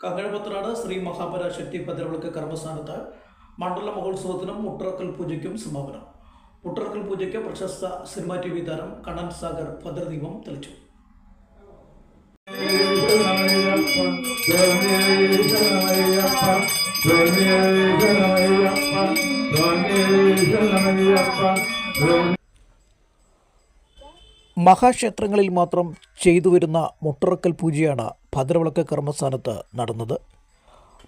കങ്ങഴപത്രാട് ശ്രീ മഹാപരാശക്തി ഭദ്രവിളക്ക് കർമ്മസ്ഥാനത്ത് മണ്ഡല മഹോത്സവത്തിനും മുട്ടറക്കൽ പൂജയ്ക്കും സമാപനം മുട്ടറക്കൽ പൂജയ്ക്ക് പ്രശസ്ത സിനിമാ ടി വി താരം കണ്ണൻ സാഗർ ഭദ്രദീപം തെളിച്ചു മഹാക്ഷേത്രങ്ങളിൽ മാത്രം ചെയ്തു വരുന്ന മുട്ടറക്കൽ പൂജയാണ് ഭദ്രവിളക്ക് കർമ്മസ്ഥാനത്ത് നടന്നത്.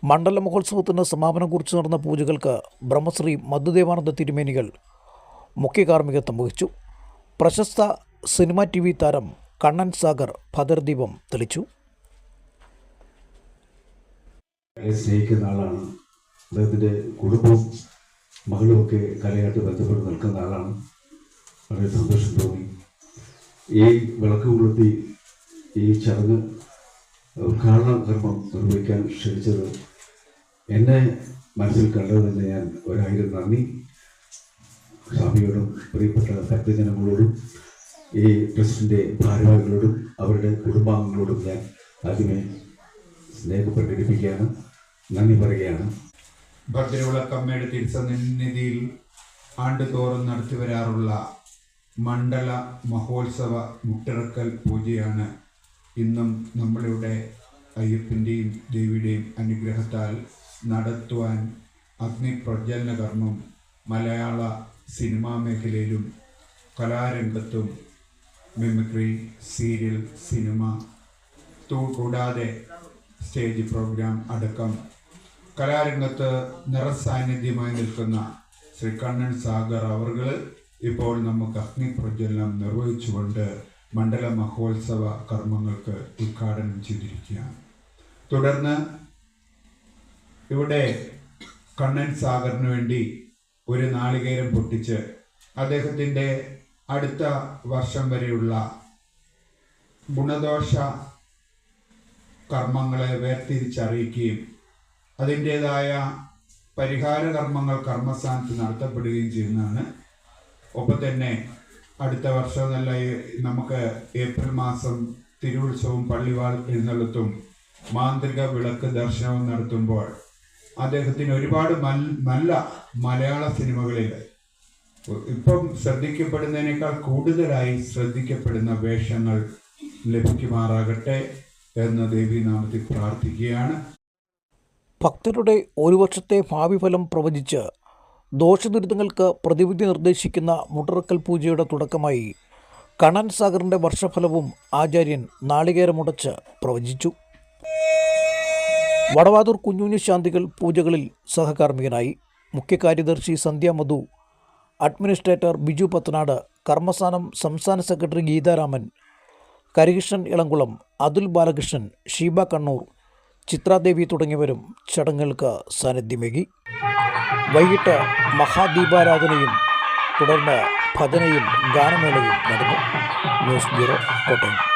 മണ്ഡല മഹോത്സവത്തിന് സമാപനം കുറിച്ച് നടന്ന പൂജകൾക്ക് ബ്രഹ്മശ്രീ മധുദേവാനന്ദ തിരുമേനികൾ മുഖ്യ കാർമ്മികത്വം വഹിച്ചു. പ്രശസ്ത സിനിമ ടി വി താരം കണ്ണൻ സാഗർ ഭദ്രദീപം തെളിച്ചു. സ്നേഹിക്കുന്ന ആളാണ്. അദ്ദേഹത്തിന്റെ കുടുംബവും മകളുമൊക്കെ കലയായിട്ട് ബന്ധപ്പെട്ട് നിൽക്കുന്ന ആളാണ്. വളരെ സന്തോഷം തോന്നി. ഈ വിളക്ക് കൊളുത്തി ഈ ചടങ്ങ് ഉദ്ഘാടന കർമ്മം നിർവഹിക്കാൻ ക്ഷണിച്ചത് എന്നെ മനസ്സിൽ കണ്ടതിന് ഞാൻ ഒരായിരം നന്ദി. സ്വാമിയോടും പ്രിയപ്പെട്ട ഭക്തജനങ്ങളോടും ഈ ട്രസ്റ്റിന്റെ ഭാരവാഹികളോടും അവരുടെ കുടുംബാംഗങ്ങളോടും ഞാൻ ആദ്യമേ സ്നേഹം പ്രകടിപ്പിക്കുകയാണ് നന്ദി പറയുകയാണ്. ഭദ്രവിളക്കമ്മയുടെ തിരുസന്നിധിയിൽ ആണ്ടുതോറും നടത്തിവരാറുള്ള മണ്ഡല മഹോത്സവ മുട്ടിറക്കൽ പൂജയാണ് ഇന്നും നമ്മളിവിടെ അയ്യപ്പന്റെയും ദേവിയുടെയും അനുഗ്രഹത്താൽ നടത്തുവാൻ അഗ്നിപ്രജ്വലന കർമ്മം മലയാള സിനിമാ മേഖലയിലും കലാരംഗത്തും മിമിക്രി സീരിയൽ സിനിമ കൂടാതെ സ്റ്റേജ് പ്രോഗ്രാം അടക്കം കലാരംഗത്ത് നിറസാന്നിധ്യമായി നിൽക്കുന്ന ശ്രീ കണ്ണൻ സാഗർ അവർകൾ ഇപ്പോൾ നമുക്ക് അഗ്നിപ്രജ്വലനം നിർവഹിച്ചുകൊണ്ട് മണ്ഡല മഹോത്സവ കർമ്മങ്ങൾക്ക് ഉദ്ഘാടനം ചെയ്തിരിക്കുകയാണ്. തുടർന്ന് ഇവിടെ കണ്ണൻ സാഗറിന് വേണ്ടി ഒരു നാളികേരം പൊട്ടിച്ച് അദ്ദേഹത്തിന്റെ അടുത്ത വർഷം വരെയുള്ള ഗുണദോഷ കർമ്മങ്ങളെ വേർതിരിച്ചറിയിക്കുകയും അതിന്റേതായ പരിഹാര കർമ്മങ്ങൾ കർമ്മസ്ഥാനത്ത് നടത്തപ്പെടുകയും ചെയ്യുന്നതാണ് ഒപ്പം തന്നെ അടുത്ത വർഷം നല്ല നമുക്ക് ഏപ്രിൽ മാസം തിരുവുത്സവം പള്ളിവാൾ എഴുന്നള്ളത്തും മാന്ത്രിക വിളക്ക് ദർശനവും നടത്തുമ്പോൾ അദ്ദേഹത്തിന് ഒരുപാട് നല്ല മലയാള സിനിമകളിൽ ഇപ്പം ശ്രദ്ധിക്കപ്പെടുന്നതിനേക്കാൾ കൂടുതലായി ശ്രദ്ധിക്കപ്പെടുന്ന വേഷങ്ങൾ ലഭിക്കുമാറാകട്ടെ എന്ന് ദേവീനാമത്തിൽ പ്രാർത്ഥിക്കുകയാണ്. ഭക്തരുടെ ഒരു വർഷത്തെ ഭാവി ഫലം പ്രവചിച്ച് ദോഷദുരിതങ്ങൾക്ക് പ്രതിവിധി നിർദ്ദേശിക്കുന്ന മുട്ടറക്കൽ പൂജയുടെ തുടക്കമായി കണ്ണൻ സാഗറിന്റെ വർഷഫലവും ആചാര്യൻ നാളികേരമുടച്ച് പ്രവചിച്ചു. വടവാതൂർ കുഞ്ഞുഞ്ഞു ശാന്തികൾ പൂജകളിൽ സഹകാർമ്മികനായി. മുഖ്യ കാര്യദർശി സന്ധ്യ മധു അഡ്മിനിസ്ട്രേറ്റർ ബിജു പത്തനാട് കർമ്മസ്ഥാനം സംസ്ഥാന സെക്രട്ടറി ഗീതാരാമൻ കരികൃഷ്ണൻ ഇളംകുളം അതുൽ ബാലകൃഷ്ണൻ ഷീബ കണ്ണൂർ ചിത്രാദേവി തുടങ്ങിയവരും ചടങ്ങുകൾക്ക് സാന്നിധ്യമേകി. വൈകിട്ട് മഹാദീപാരാധനയും തുടർന്ന് ഭജനയും ഗാനമേളയും നടന്നു. News bureau Kottayam.